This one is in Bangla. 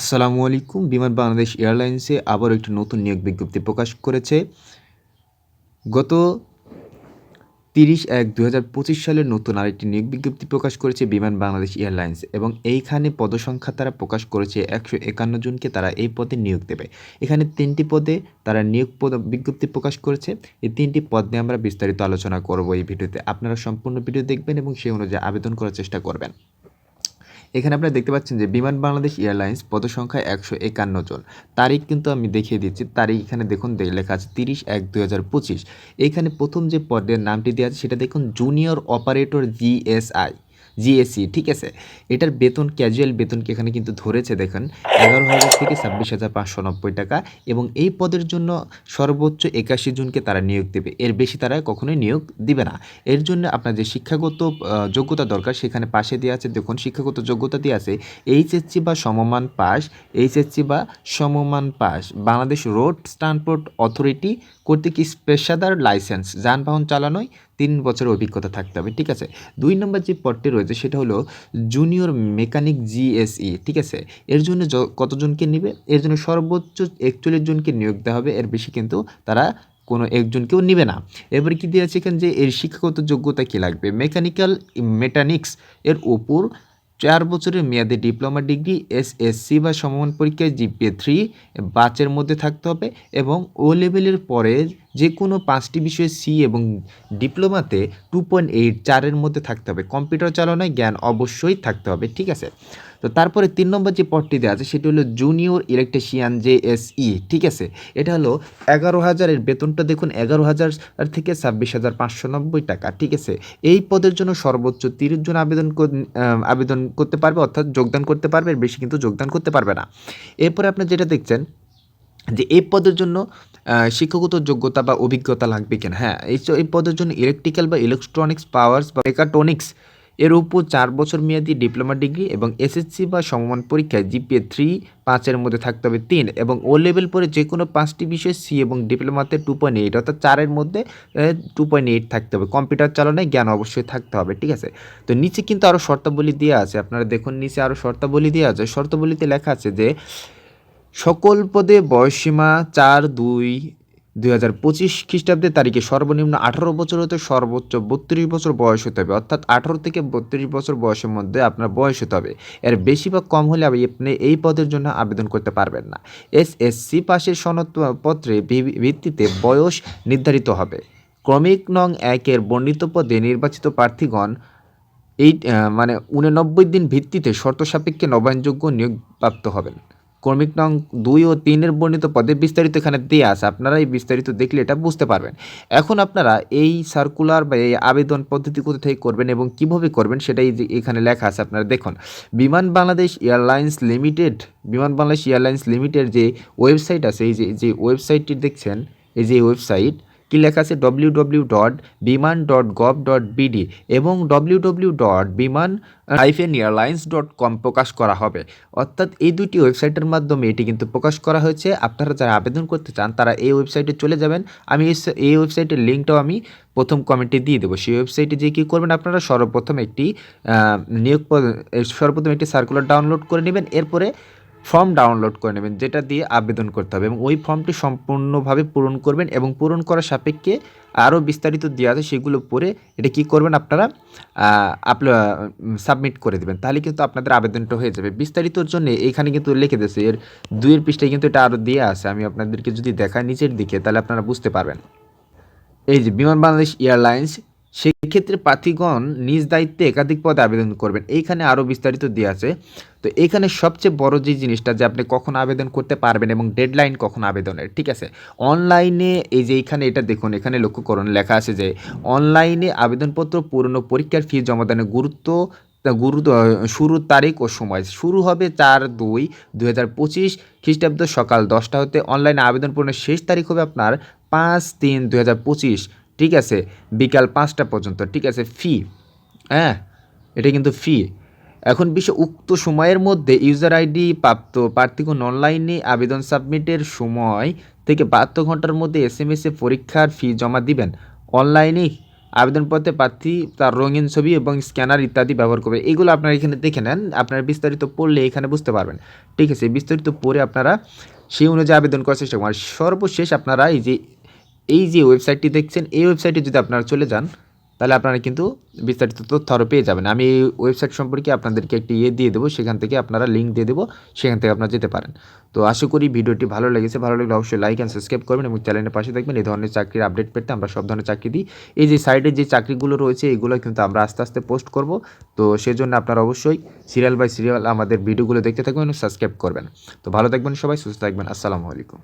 আসসালামু আলাইকুম। বিমান বাংলাদেশ এয়ারলাইন্সে আবার একটি নতুন নিয়োগ বিজ্ঞপ্তি প্রকাশ করেছে। গত তিরিশ এক দু হাজার পঁচিশ সালের নতুন আরেকটি নিয়োগ বিজ্ঞপ্তি প্রকাশ করেছে বিমান বাংলাদেশ এয়ারলাইন্স এবং এইখানে পদসংখ্যা তারা প্রকাশ করেছে একশো একান্ন জনকে তারা এই পদে নিয়োগ দেবে। এখানে তিনটি পদে তারা নিয়োগ পদ বিজ্ঞপ্তি প্রকাশ করেছে। এই তিনটি পদ নিয়ে আমরা বিস্তারিত আলোচনা করব এই ভিডিওতে। আপনারা সম্পূর্ণ ভিডিও দেখবেন এবং সেই অনুযায়ী আবেদন করার চেষ্টা করবেন। এখানে আপনারা দেখতে পাচ্ছেন যে বিমান বাংলাদেশ এয়ারলাইন্স পদসংখ্যা একশো একান্ন জন। তারিখ কিন্তু আমি দেখিয়ে দিচ্ছি। তারিখ এখানে দেখুন লেখা আছে তিরিশ এক দুই হাজার পঁচিশ। এখানে প্রথম যে পদের নামটি দেওয়া আছে, সেটা দেখুন জুনিয়র অপারেটর জিএসআই জিএসসি, ঠিক আছে? এটার বেতন ক্যাজুয়াল বেতনকে এখানে কিন্তু ধরেছে দেখেন, এগারো হাজার থেকে ছাব্বিশ হাজার পাঁচশো নব্বই টাকা এবং এই পদের জন্য সর্বোচ্চ একাশি জনকে তারা নিয়োগ দেবে। এর বেশি তারা কখনোই নিয়োগ দিবে না। এর জন্য আপনার যে শিক্ষাগত যোগ্যতা দরকার সেখানে পাশে দেওয়া আছে। দেখুন, শিক্ষাগত যোগ্যতা দিয়ে আছে এইচএসসি বা সমমান পাস এইচএসসি বা সমমান pass Bangladesh road transport authority কর্তৃক পেশাদার লাইসেন্স, যানবাহন চালানোয় তিন বছরের অভিজ্ঞতা থাকতে হবে, ঠিক আছে? দুই নম্বর যে পদটি রয়েছে সেটা হলো জুনিয়র মেকানিক জিএসই ঠিক আছে? এর জন্য কতজনকে নেবে? এর জন্য সর্বোচ্চ একচল্লিশ জনকে নিয়োগ দেওয়া হবে, এর বেশি কিন্তু তারা কোনো একজনকেও নিবে না। এরপরে কী দিয়েছে এখানে যে এর শিক্ষাগত যোগ্যতা কী লাগবে? মেকানিক্যাল মেটানিক্স এর উপর চার বছরের মেয়াদে ডিপ্লোমা ডিগ্রি এসএসসি বা সমমান পরীক্ষায় জিপিএ থ্রি বাচের মধ্যে থাকতে হবে এবং ও লেভেলের পরে যে কোনো পাঁচটি বিষয়ে সি এবং ডিপ্লোমাতে টু পয়েন্ট এইট চারের মধ্যে থাকতে হবে। কম্পিউটার চালনায় জ্ঞান অবশ্যই থাকতে হবে, ঠিক আছে? তো তারপরে তিন নম্বর যে পদটি দেওয়া আছে, সেটি হলো junior electrician J S E, ঠিক আছে? এটা হলো এগারো হাজারের বেতনটা দেখুন, এগারো হাজার থেকে ছাব্বিশ হাজার পাঁচশো নব্বই টাকা, ঠিক আছে? এই পদের জন্য সর্বোচ্চ তিরিশ জন আবেদন আবেদন করতে পারবে, অর্থাৎ যোগদান করতে পারবে বেশি কিন্তু যোগদান করতে পারবে না। এরপরে আপনি যেটা দেখছেন, যে এই পদের জন্য শিক্ষাগত যোগ্যতা বা অভিজ্ঞতা লাগবে কিনা? হ্যাঁ এই পদের জন্য ইলেকট্রিক্যাল বা ইলেকট্রনিক্স পাওয়ার্স বা মেকাট্রনিক্স এর উপর চার বছর মেয়াদি ডিপ্লোমা ডিগ্রি এবং এসএসসি বা সমমান পরীক্ষায় জিপিএ থ্রি পাঁচের মধ্যে থাকতে হবে তিন এবং ও লেভেল পরে যে কোনো পাঁচটি বিষয় সি এবং ডিপ্লোমাতে টু পয়েন্ট এইট অর্থাৎ চারের মধ্যে টু পয়েন্ট এইট থাকতে হবে। কম্পিউটার চালনায় জ্ঞান অবশ্যই থাকতে হবে, ঠিক আছে? তো নিচে কিন্তু আরও শর্তাবলী দেওয়া আছে, আপনারা দেখুন নিচে আরও শর্তাবলী দেওয়া আছে। শর্তাবলীতে লেখা আছে যে, সকল পদে বয়সসীমা চার, দুই দুই হাজার পঁচিশ খ্রিস্টাব্দের তারিখে সর্বনিম্ন আঠারো বছর হতে সর্বোচ্চ বত্রিশ বছর বয়স হতে হবে। অর্থাৎ আঠারো থেকে বত্রিশ বছর বয়সের মধ্যে আপনার বয়স হতে হবে। এর বেশি বা কম হলে আপনি এই পদের জন্য আবেদন করতে পারবেন না। এস এস সি পাশের সনদপত্রে ভিত্তিতে বয়স নির্ধারিত হবে। ক্রমিক নং একের বর্ণিত পদে নির্বাচিত প্রার্থীগণ এই মানে উননব্বই দিন ভিত্তিতে শর্ত সাপেক্ষে নবায়নযোগ্য নিয়োগ প্রাপ্ত হবেন। ক্রমিক নং দুই ও তিনের বর্ণিত পদে বিস্তারিত এখানে দেওয়া আছে। আপনারা এই বিস্তারিত দেখলে এটা বুঝতে পারবেন। এখন আপনারা এই সার্কুলার বা এই আবেদন পদ্ধতি কোথা থেকে করবেন এবং কীভাবে করবেন সেটাই এখানে লেখা আছে। আপনারা দেখুন, বিমান Bangladesh airlines limited, Biman Bangladesh airlines limited যে ওয়েবসাইট আছে, এই যে যে ওয়েবসাইটটি দেখছেন, এই যে ওয়েবসাইট কি লেখা আছে? W W dot Biman dot gov dot BD এবং W W dot Biman hyphen airlines dot com প্রকাশ করা হবে। অর্থাৎ এই দুটি ওয়েবসাইটের মাধ্যমে এটি কিন্তু প্রকাশ করা হয়েছে। আপনারা যারা আবেদন করতে চান, তারা এই ওয়েবসাইটে চলে যাবেন। আমি এই ওয়েবসাইটের লিঙ্কটাও আমি প্রথম কমেন্টে দিয়ে দেবো। সেই ওয়েবসাইটে যে কী করবেন আপনারা? সর্বপ্রথম একটি নিয়োগ সর্বপ্রথম একটি সার্কুলার ডাউনলোড করে নেবেন। এরপরে ফর্ম ডাউনলোড করে নেবেন, যেটা দিয়ে আবেদন করতে হবে। এবং ওই ফর্মটি সম্পূর্ণভাবে পূরণ করবেন এবং পূরণ করার সাপেক্ষে আরও বিস্তারিত দেওয়া আছে, সেগুলো পরে এটা কি করবেন আপনারা আপলো সাবমিট করে দেবেন। তাহলে কিন্তু আপনাদের আবেদনটা হয়ে যাবে। বিস্তারিতর জন্য এখানে কিন্তু লিখে দিয়েছে, এর দুইয়ের পৃষ্ঠায় কিন্তু এটা আরও দেওয়া আছে। আমি আপনাদেরকে যদি দেখাই নিচের দিকে, তাহলে আপনারা বুঝতে পারবেন। এই যে বিমান বাংলাদেশ এয়ারলাইন্স সেক্ষেত্রে প্রার্থীগণ নিজ দায়িত্বে একাধিক পদে আবেদন করবেন। এইখানে আরও বিস্তারিত দেওয়া আছে। তো এখানে সবচেয়ে বড় যে জিনিসটা যে আপনি কখন আবেদন করতে পারবেন এবং ডেডলাইন কখন আবেদনের, ঠিক আছে? অনলাইনে এই যে এখানে এটা দেখুন, এখানে লক্ষ্য করুন, লেখা আছে যে অনলাইনে আবেদনপত্র পুরনো পরীক্ষার ফি জমাদানের গুরুত্ব গুরু শুরুর তারিখ ও সময়। শুরু হবে চার দুই দুই হাজার পঁচিশ খ্রিস্টাব্দ সকাল দশটা হতে। অনলাইনে আবেদন পূরণের শেষ তারিখ হবে আপনার পাঁচ তিন দুই হাজার পঁচিশ। ঠিক আছে, বিকাল পাঁচটা পর্যন্ত, ঠিক আছে ফি হ্যাঁ এটা কিন্তু ফি এখন বিষয় উক্ত সময়ের মধ্যে ইউজার আইডি প্রাপ্ত প্রার্থীগণ অনলাইনে আবেদন সাবমিটের সময় থেকে বাহাত্তর ঘণ্টার মধ্যে এস এম এসে পরীক্ষার ফি জমা দিবেন। অনলাইনে আবেদনপত্রে প্রার্থী তার রঙিন ছবি এবং স্ক্যানার ইত্যাদি ব্যবহার করবে। এগুলো আপনারা এখানে দেখে নেন, আপনারা বিস্তারিত পড়লে এখানে বুঝতে পারবেন। ঠিক আছে, বিস্তারিত পড়ে আপনারা সেই অনুযায়ী আবেদন করার চেষ্টা আর সর্বশেষ আপনারা এই যে এই যে ওয়েবসাইটটি দেখছেন, এই ওয়েবসাইটে যদি আপনারা চলে যান, তাহলে আপনারা কিন্তু বিস্তারিত তথ্য আরও পেয়ে যাবেন। আমি এই ওয়েবসাইট সম্পর্কে আপনাদেরকে একটি ইয়ে দিয়ে দেবো, সেখান থেকে আপনারা লিঙ্ক দিয়ে দেবো, সেখান থেকে আপনারা যেতে পারেন। তো আশা করি ভিডিওটি ভালো লেগেছে। ভালো লাগলে অবশ্যই লাইক অ্যান্ড সাবস্ক্রাইব করবেন এবং চ্যানেলের পাশে দেখবেন এই ধরনের চাকরির আপডেট পেতে আমরা সব ধরনের চাকরি দিই। এই যে সাইডে যে চাকরিগুলো রয়েছে, এগুলো কিন্তু আমরা আস্তে আস্তে পোস্ট করব। তো সেজন্য আপনারা অবশ্যই সিরিয়াল বাই সিরিয়াল আমাদের ভিডিওগুলো দেখতে থাকবেন এবং সাবস্ক্রাইব করবেন। তো ভালো থাকবেন সবাই, সুস্থ থাকবেন। আসসালামু আলাইকুম।